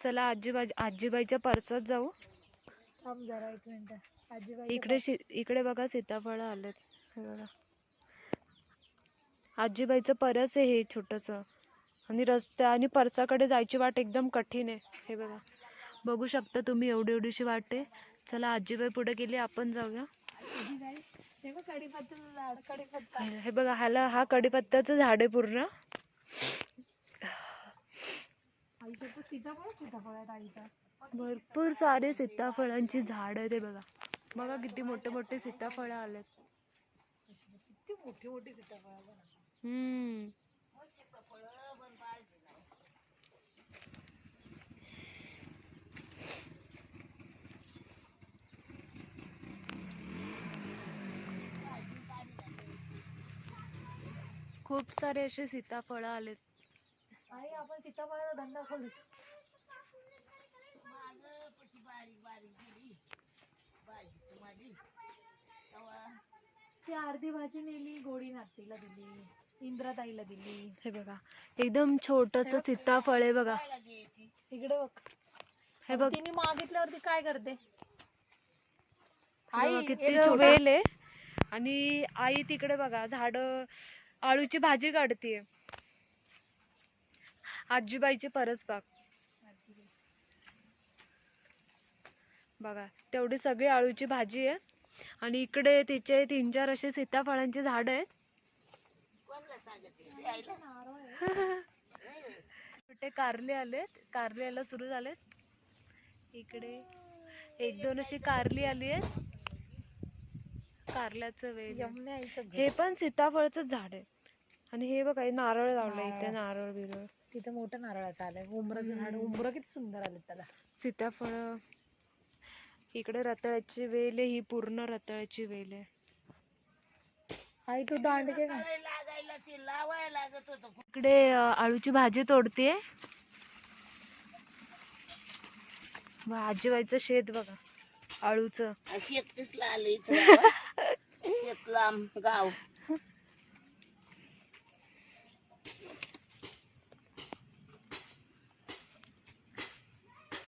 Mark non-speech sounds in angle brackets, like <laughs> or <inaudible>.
चला आजीबाई आजीबाईच्या परसात जाऊ. थांब जरा एक मिनिट. आजीबाई इकडे शि इकडे बघा सीताफळ आलेत. हे बघा. आजीबाईचं परस आहे हे छोटस. आणि रस्त्या आणि परसाकडे जायची वाट एकदम कठीण आहे. हे बघा. बघू शकता तुम्ही एवढी एवढीशी वाट आहे. चला आजीबाई पुढे गेली आपण जाऊया. हे बघा ह्याला हा कडीपत्त्याचं झाड आहे पूर्ण. सीताफळ सीताफळ आहेत आईचं भरपूर सारे सीताफळांची झाड आहे ते बघा. बघा किती मोठे मोठे सीताफळ आलेत. किती मोठी मोठी सीताफळ. हम्म. खूप सारे असे सीताफळ आलेत. आई आपण सीताफळाचा धंदा खोलू. ती अर्धी भाजी नेली गोडी नातीला दिली इंद्राताईला दिली. हे बघा एकदम छोटस सीताफळ आहे बघा. इकडे बघ. हे बघ. तिने मागितल्यावरती काय करते? हे आई, किती. वेल आहे. आणि आई तिकडे बघा झाड आळूची भाजी काढतीये. आजीबाईची परसबाग बघा तेवढी सगळी आळूची भाजी आहे. आणि इकडे तिचे तीन चार असे सीताफळांची झाड आहेत. छोटे कारले आलेत. कारले यायला सुरू झालेत. इकडे एक दोन अशी कारली आली आहेत. कारल्याचं घर. हे पण सीताफळचं झाड आहे. आणि हे बघा हे नारळ लावलंय इथे नारळ. नारळ बिरळ. तिथे मोठं नारळाचं आलंय उमराचं झाड. उमरं किती सुंदर आले त्याला. सीताफळ. इकडे रताळ्याची वेल आहे ही पूर्ण रताळ्याची वेल आहे. आई तू दांडके का? इकडे आळूची भाजी तोडतीये. आजीबाईचं शेत बघा आळूचं. शेतीतला आले <laughs> गाव.